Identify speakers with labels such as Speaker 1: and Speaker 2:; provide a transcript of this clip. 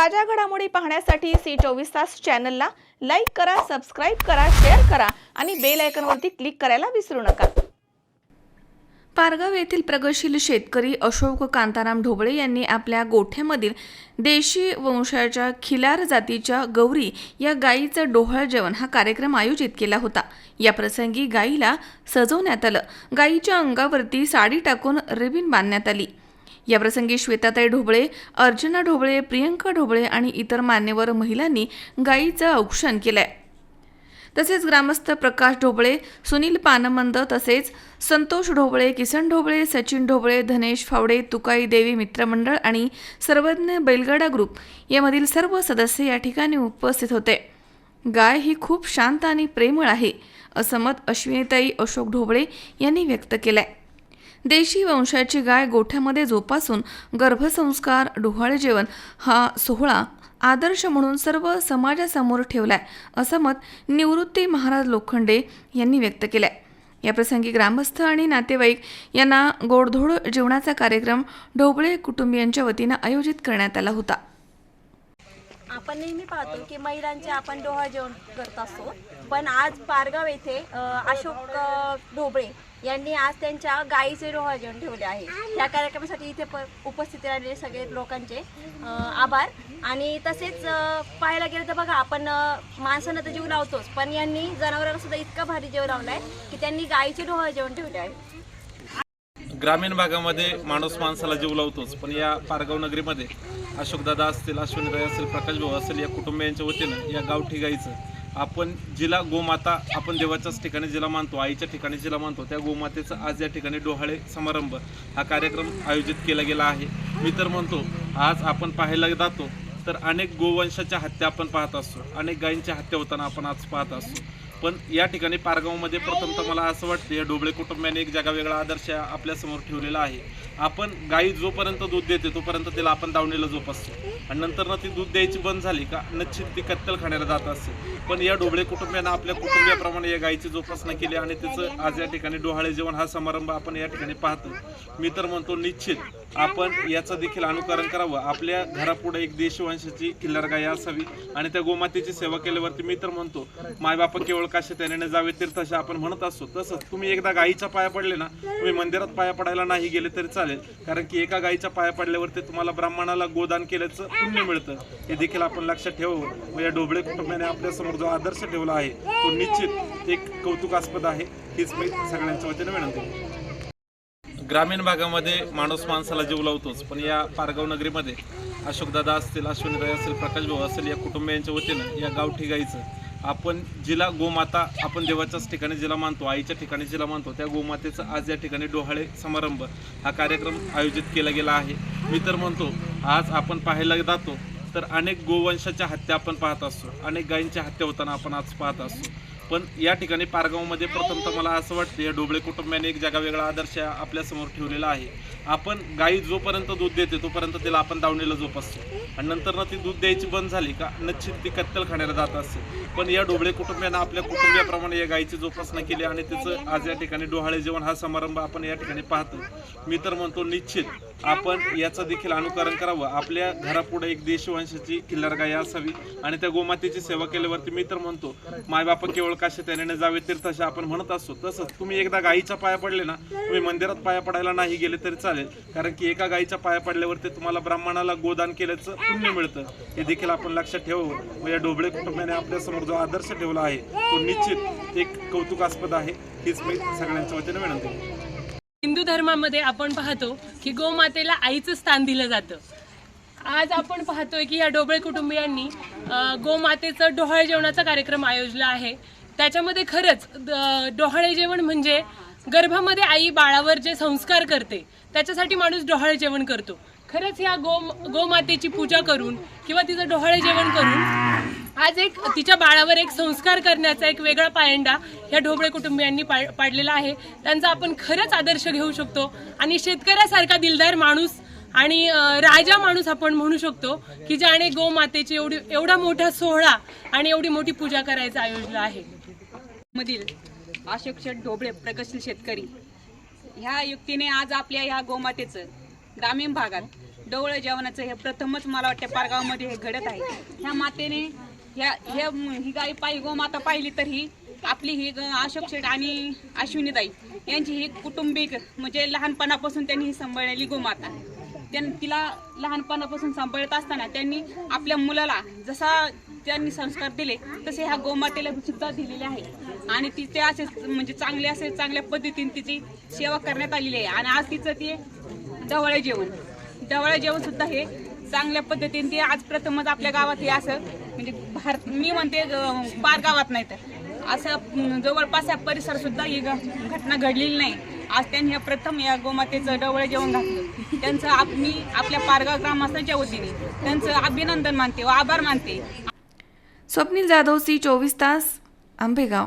Speaker 1: ताज्या घडामोडी पाहण्यासाठी सी चोवीस तास चॅनलला लाईक करा सबस्क्राईब करा शेअर करा आणि बेल आयकॉनवरती क्लिक करायला विसरू नका. पारगाव येथील प्रगतशील शेतकरी अशोक कांताराम ढोबळे यांनी आपल्या गोठ्यामधील देशी वंशाच्या खिलार जातीच्या गौरी या गायीचं डोहळ जेवण हा कार्यक्रम आयोजित केला होता. या प्रसंगी गायीला सजवण्यात आलं. गायीच्या अंगावरती साडी टाकून रिबीन बांधण्यात आली. याप्रसंगी श्वेताताई ढोबळे अर्चना ढोबळे प्रियंका ढोबळे आणि इतर मान्यवर महिलांनी गायीचं औक्षण केलंय. तसेच ग्रामस्थ प्रकाश ढोबळे सुनील पानमंद तसेच संतोष ढोबळे किसन ढोबळे सचिन ढोबळे धनेश फावडे तुकाई देवी मित्रमंडळ आणि सर्वज्ञ बैलगाडा ग्रुप यामधील सर्व सदस्य या ठिकाणी उपस्थित होते. गाय ही खूप शांत आणि प्रेमळ आहे असं मत अश्विनीताई अशोक ढोबळे यांनी व्यक्त केलं आहे देशी वंशाची गाय गोठ्यामध्ये जोपासून गर्भसंस्कार डोहाळे जेवण हा सोहळा आदर्श म्हणून सर्व समाजासमोर ठेवलाय असं मत निवृत्ती महाराज लोखंडे यांनी व्यक्त केलंय. याप्रसंगी ग्रामस्थ आणि नातेवाईक यांना गोडधोड जेवणाचा कार्यक्रम ढोबळे कुटुंबियांच्या वतीनं आयोजित करण्यात आला होता.
Speaker 2: आपण नेहमी पाहतो की महिलांचे आपण डोहा जेवण करत असतो. पण आज पारगाव येथे अशोक ढोबळे यांनी आज त्यांच्या गायीचे डोहा जेवण ठेवले आहे. या कार्यक्रमासाठी इथे उपस्थित राहिलेले सगळे लोकांचे आभार. आणि तसेच पाहायला गेलं तर बघा आपण माणसानं माणसांना तर जीव लावतोच. पण यांनी जनावरांना सुद्धा इतका भारी जीव आहे की त्यांनी गायीचे डोहा जेवण ठेवले आहे.
Speaker 3: ग्रामीण भागामध्ये माणूस माणसाला जीव लावतोच. पण या पारगाव नगरीमध्ये अशोकदादा असतील अश्विनीराय असेल प्रकाश भाऊ असेल या कुटुंबियांच्या वतीनं या गावठी गाईचं आपण जिला गोमाता आपण देवाच्याच ठिकाणी जिला मानतो आईच्या ठिकाणी जिला मानतो त्या गोमातेचं आज या ठिकाणी डोहाळे समारंभ हा कार्यक्रम आयोजित केला गेला आहे. मी तर म्हणतो आज आपण पाहायला जातो तर अनेक गोवंशाच्या हत्या आपण पाहत असतो अनेक गायींच्या हत्या होताना आपण आज पाहत असतो. पण या ठिकाणी पारगावमध्ये प्रथमतः मला असं वाटतं या डोबळे कुटुंबियाने एक जागा वेगळा आदर्श आपल्यासमोर ठेवलेला आहे. आपण गाई जोपर्यंत दूध देते तोपर्यंत तिला आपण दावणीला जोपासतो. आणि नंतर ना ती दूध द्यायची बंद झाली का निश्चित ती कत्तल खाण्याला जात असते. पण या डोबळे कुटुंबियांना आपल्या कुटुंबियाप्रमाणे या गायीची जोपासना केली आणि तिचं आज या ठिकाणी डोहाळे जेवण हा समारंभ आपण या ठिकाणी पाहतो मी तर म्हणतो निश्चित आपण याचं देखील अनुकरण करावं. आपल्या घरापुढे एक देशवंशाची किल्लर गाय असावी आणि त्या गोमातेची सेवा केल्यावरती मी तर म्हणतो मायबाप केवळ काशी त्याने जावे तीर्थाशी आपण म्हणत असतो. तसंच तुम्ही एकदा गायीच्या पाया पडले ना तुम्ही मंदिरात पाया पडायला नाही गेले तरी चालेल. कारण की एका गायीच्या पाया पडल्यावरती तुम्हाला ब्राह्मणाला गोदान केल्याचं पुण्य मिळतं. हे देखील आपण लक्षात ठेवावं. व या डोबळे कुटुंबाने आपल्यासमोर जो आदर्श ठेवला आहे तो निश्चित एक कौतुकास्पद आहे. हीच मी सगळ्यांच्या वतीने विनंती ग्रामीण भागामध्ये माणूस माणसाला जीव लावतोच. पण या पारगाव नगरीमध्ये अशोकदादा असतील अश्विनीराय असेल प्रकाश भाऊ असेल या कुटुंबियांच्या वतीनं या गावठी गाईचं आपण जिला गोमाता आपण देवाच्याच ठिकाणी जिला मानतो आईच्या ठिकाणी जिला मानतो त्या गोमातेचं आज या ठिकाणी डोहाळे समारंभ हा कार्यक्रम आयोजित केला गेला आहे. मी तर म्हणतो आज आपण पाहायला जातो तर अनेक गोवंशाच्या हत्या आपण पाहत असतो अनेक गायींच्या हत्या होताना आपण आज पाहत असतो. पण या ठिकाणी पारगावमध्ये प्रथमतः मला असं वाटतं या डोबळे कुटुंबियाने एक जागा वेगळा आदर्श आपल्यासमोर ठेवलेला आहे. आपण गाई जोपर्यंत दूध देते तोपर्यंत तिला आपण दावणीला जोपासतो. आणि नंतर ना ती दूध द्यायची बंद झाली का निश्चित ती कत्तल खाण्याला जात असते. पण या डोबळे कुटुंबियानं आपल्या कुटुंबियाप्रमाणे या गायीची जोपासना केली आणि तिचं आज या ठिकाणी डोहाळे जेवण हा समारंभ आपण या ठिकाणी पाहतो. मी तर म्हणतो निश्चित आपण याचं देखील अनुकरण करावं. आपल्या घरापुढे एक देशवंशाची किल्लर गाय असावी आणि त्या गोमातेची सेवा केल्यावरती मी तर म्हणतो मायबाप केवळ काशी त्याने जावे तीर्थाशी आपण म्हणत असतो. तसंच तुम्ही एकदा गायीच्या पाया पडले ना तुम्ही मंदिरात पाया पडायला नाही गेले तरी चालेल. कारण की एका गायीच्या पाया पडल्यावरती तुम्हाला ब्राह्मणाला गोदान केल्याचं पुण्य मिळतं. हे देखील आपण लक्षात ठेवावं. व या डोबळे कुटुंबाने आपल्यासमोर जो आदर्श ठेवला आहे तो निश्चित एक कौतुकास्पद आहे. हीच मी सगळ्यांच्या वतीने विनंती
Speaker 4: हिंदू धर्मामध्ये आपण पाहतो की गोमातेला आईचं स्थान दिलं जातं. आज आपण पाहतोय की या डोबळे कुटुंबियांनी गोमातेचं डोहाळे जेवणाचा कार्यक्रम आयोजला आहे. त्याच्यामध्ये खरंच द- डोहाळे जेवण म्हणजे गर्भामध्ये आई बाळावर जे संस्कार करते त्याच्यासाठी माणूस डोहाळे जेवण करतो. खरंच या गो गोमातेची पूजा करून किंवा तिचं डोहाळे जेवण करून आज एक तिच्या बाळावर एक संस्कार करण्याचा एक वेगळा पायंडा या ढोबळे कुटुंबियांनी पा- पाडलेला आहे. त्यांचा आपण खरंच आदर्श घेऊ शकतो आणि शेतकऱ्यासारखा दिलदार माणूस आणि राजा माणूस आपण म्हणू शकतो की ज्याने गोमातेची एवढी एवढा मोठा सोहळा आणि एवढी मोठी पूजा करायचं आयोजलं आहे.
Speaker 5: मधील अशोक शेठ ढोबळे प्रगतशील शेतकरी. ह्या युक्तीने आज आपल्या ह्या गोमातेचं ग्रामीण भागात डवळं जेवणाचं हे प्रथमच मला वाटतं पारगावमध्ये हे घडत आहे. ह्या मातेने ह्या हे ही गाई पायी गोमाता पाहिली तर ही आपली ही ग- अशोक शेठ आणि अश्विनीताई यांची ही कुटुंबिक म्हणजे लहानपणापासून त्यांनी ही सांभाळलेली गोमाता. त्यांनी तिला लहानपणापासून सांभाळत असताना त्यांनी आपल्या मुलाला जसा त्यांनी संस्कार दिले तसे ह्या गोमातेला सुद्धा दिलेले आहे. आणि तिचे असे म्हणजे चांगले असे चांगल्या पद्धतीने तिची सेवा करण्यात आलेली आहे. आणि आज तिचं ते डवळे जेवण. डवळे जेवण सुद्धा हे चांगल्या पद्धतीने ते आज प्रथमच आपल्या गावात हे असं म्हणजे भारत मी म्हणते अं, पार गावात नाही तर. असं जवळपास या परिसर सुद्धा ही घटना घडलेली नाही. आज त्यांनी प्रथम या गोमातेचं डवळे जेवण घातलं. त्यांचं आप मी आपल्या पारगाव ग्रामस्थांच्या वतीने त्यांचं अभिनंदन मानते व आभार मानते.
Speaker 1: स्वप्नील जाधव सी चोवीस तास आंबेगाव.